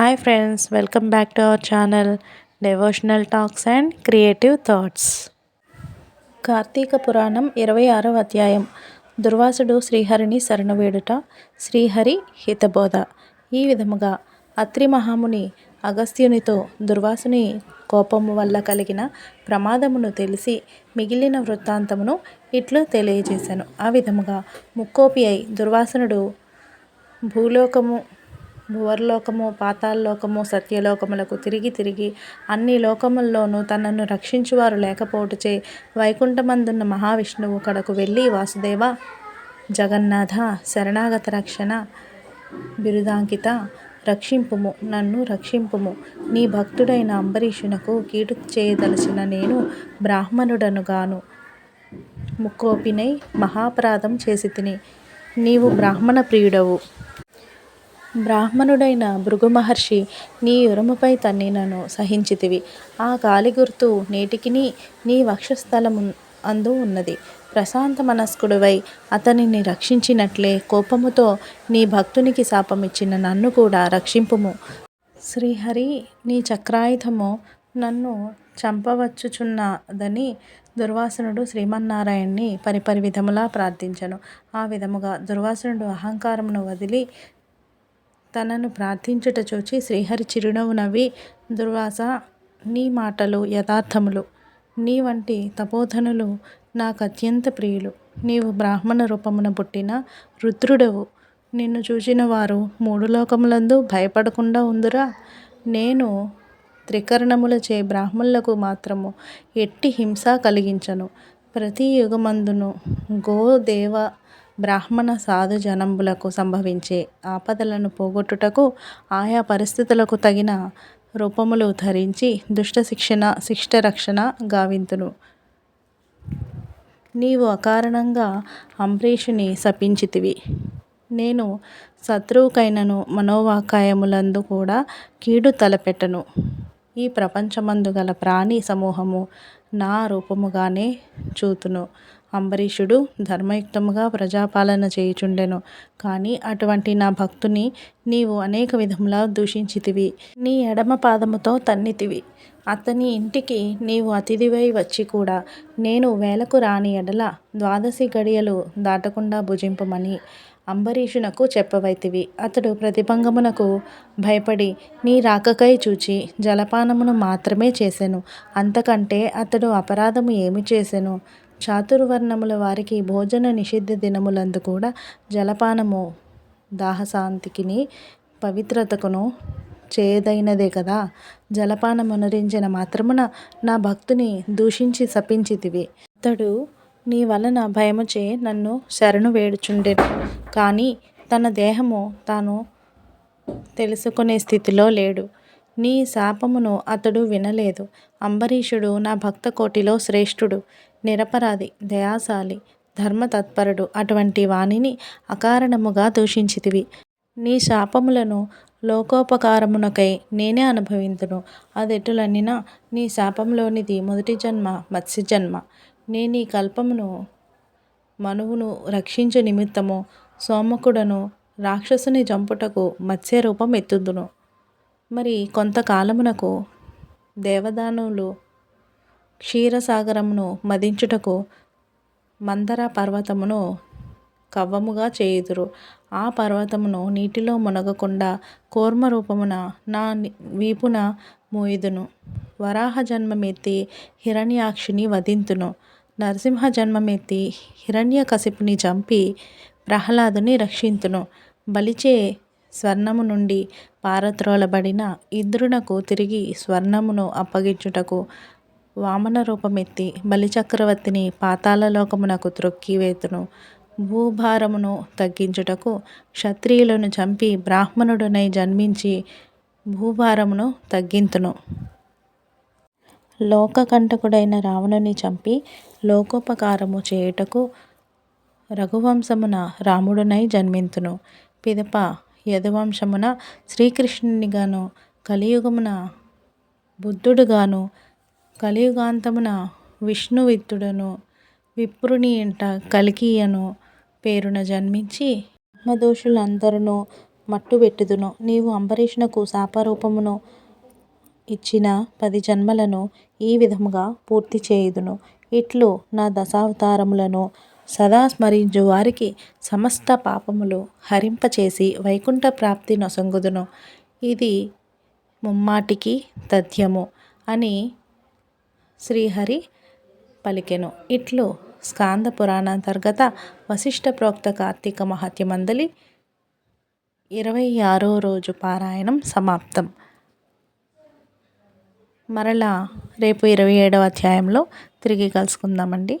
Hi friends welcome back to our channel devotional talks and creative thoughts Karthika Puranam ఇరవై ఆరవ అధ్యాయం. దుర్వాసుడు శ్రీహరిని శరణవేడుట శ్రీహరి హితబోధ. ఈ విధముగా అత్రి మహాముని అగస్త్యునితో దుర్వాసుని కోపము వల్ల కలిగిన ప్రమాదమును తెలిసి మిగిలిన వృత్తాంతమును ఇట్లు తెలియజేశాను ఆ విధముగా ముక్కోపి అయి దుర్వాసనుడు భూలోకము భువర్లోకము పాతాళలోకము సత్యలోకములకు తిరిగి తిరిగి అన్ని లోకముల్లోనూ తనను రక్షించువారు లేకపోవటచే వైకుంఠమందున్న మహావిష్ణువు కడకు వెళ్ళి వాసుదేవ జగన్నాథ శరణాగత రక్షణ బిరుదాంకిత రక్షింపుము నన్ను రక్షింపుము. నీ భక్తుడైన అంబరీషునకు కీడు చేయదలచిన నేను బ్రాహ్మణుడనుగాను. ముక్కోపినై మహాపరాధం చేసి తిని నీవు బ్రాహ్మణ ప్రియుడవు బ్రాహ్మణుడైన భృగు మహర్షి నీ ఉరుముపై తన్నినను సహించితివి. ఆ కాలి గుర్తు నేటికిని నీ వక్షస్థలము అందు ఉన్నది. ప్రశాంత మనస్కుడివై అతనిని రక్షించినట్లే కోపముతో నీ భక్తునికి శాపమిచ్చిన నన్ను కూడా రక్షింపుము. శ్రీహరి నీ చక్రాయుధము నన్ను చంపవచ్చుచున్నదని దుర్వాసనుడు శ్రీమన్నారాయణ్ణి పరిపరి విధములా ప్రార్థించను. ఆ విధముగా దుర్వాసనుడు అహంకారమును వదిలి తనను ప్రార్థించుట చూచి శ్రీహరి చిరునవ్వు నవ్వి దుర్వాస నీ మాటలు యథార్థములు. నీ వంటి తపోధనులు నాకు అత్యంత ప్రియులు. నీవు బ్రాహ్మణ రూపమున పుట్టిన రుద్రుడవు. నిన్ను చూచిన వారు మూడు లోకములందు భయపడకుండా ఉందిరా. నేను త్రికరణములచే బ్రాహ్మణులకు మాత్రము ఎట్టి హింస కలిగించను. ప్రతి యుగమందును గోదేవ బ్రాహ్మణ సాధు జనంబులకు సంభవించే ఆపదలను పోగొట్టుటకు ఆయా పరిస్థితులకు తగిన రూపములు ధరించి దుష్ట శిక్షణ శిష్ట రక్షణ గావింతును. నీవు అకారణంగా అంబరీషుని శపించితివి. నేను శత్రువుకైనను మనోవాకాయములందు కూడా కీడు తలపెట్టను. ఈ ప్రపంచమందు గల ప్రాణి సమూహము నా రూపముగానే చూతును. అంబరీషుడు ధర్మయుక్తముగా ప్రజాపాలన చేయుచుండెను. కానీ అటువంటి నా భక్తుని నీవు అనేక విధములా దూషించితివి. నీ ఎడమ పాదముతో తన్నితివి. అతని ఇంటికి నీవు అతిథివై వచ్చి కూడా నేను వేలకు రాని ఎడల ద్వాదశి గడియలు దాటకుండా భుజింపమని అంబరీషునకు చెప్పవైతివి. అతడు ప్రతిభంగమునకు భయపడి నీ రాకకై చూచి జలపానమును మాత్రమే చేసెను. అంతకంటే అతడు అపరాధము ఏమి చేసెను? చాతుర్వర్ణముల వారికి భోజన నిషిద్ధ దినములందు కూడా జలపానము దాహశాంతికిని పవిత్రతకును చేయదైనదే కదా. జలపానమునరించిన మాత్రమున నా భక్తుని దూషించి శపించితివి. అతడు నీ వలన భయముచే నన్ను శరణు వేడుచుండెను. కానీ తన దేహము తాను తెలుసుకునే స్థితిలో లేడు. నీ శాపమును అతడు వినలేదు. అంబరీషుడు నా భక్త కోటిలో శ్రేష్ఠుడు. నిరపరాధి దయాశాలి ధర్మతత్పరుడు అటువంటి వాణిని అకారణముగా దూషించితివి. నీ శాపములను లోకోపకారమునకై నేనే అనుభవింతును. అదెటులనినా నీ శాపంలోనిది మొదటి జన్మ మత్స్య జన్మ. నేను ఈ కల్పమును మనువును రక్షించు నిమిత్తము సోమకుడను రాక్షసుని చంపుటకు మత్స్య రూపం ఎత్తుదును. మరి కొంతకాలమునకు దేవదానులు క్షీరసాగరమును మదించుటకు మందర పర్వతమును కవ్వముగా చేయుదురు. ఆ పర్వతమును నీటిలో మునగకుండా కూర్మ రూపమున నా వీపున మోయుదును. వరాహ జన్మమెత్తి హిరణ్యాక్షిని వధింతును. నరసింహ జన్మమెత్తి హిరణ్యకశిపుని చంపి ప్రహ్లాదుని రక్షింతును. బలిచే స్వర్ణము నుండి పారద్రోలబడిన ఇంద్రునకు తిరిగి స్వర్ణమును అప్పగించుటకు వామన రూపమెత్తి బలిచక్రవర్తిని పాతాళలోకమునకు త్రొక్కివేతును. భూభారమును తగ్గించుటకు క్షత్రియులను చంపి బ్రాహ్మణుడనై జన్మించి భూభారమును తగ్గింతును. లోకకంటకుడైన రావణుని చంపి లోకోపకారము చేయుటకు రఘువంశమున రాముడునై జన్మింతును. పిదప యదువంశమున శ్రీకృష్ణునిగాను కలియుగమున బుద్ధుడుగాను కలియుగాంతమున విష్ణువిత్తుడను విప్రుని ఇంట కలికియను పేరున జన్మించి ఆత్మదోషులందరూ మట్టుబెట్టుదును. నీవు అంబరీషునకు శాపరూపమును ఇచ్చిన పది జన్మలను ఈ విధముగా పూర్తి చేయుదును. ఇట్లు నా దశావతారములను సదా స్మరించు వారికి సమస్త పాపములు హరింపచేసి వైకుంఠ ప్రాప్తి నొసంగుదును. ఇది ముమ్మాటికి తథ్యము అని శ్రీహరి పలికెను. ఇట్లు స్కాంద పురాణాంతర్గత వశిష్ఠ ప్రోక్త కార్తీక మహత్యమందలి ఇరవై ఆరో రోజు పారాయణం సమాప్తం. మరలా రేపు ఇరవై ఏడవ అధ్యాయంలో తిరిగి కలుసుకుందామండి.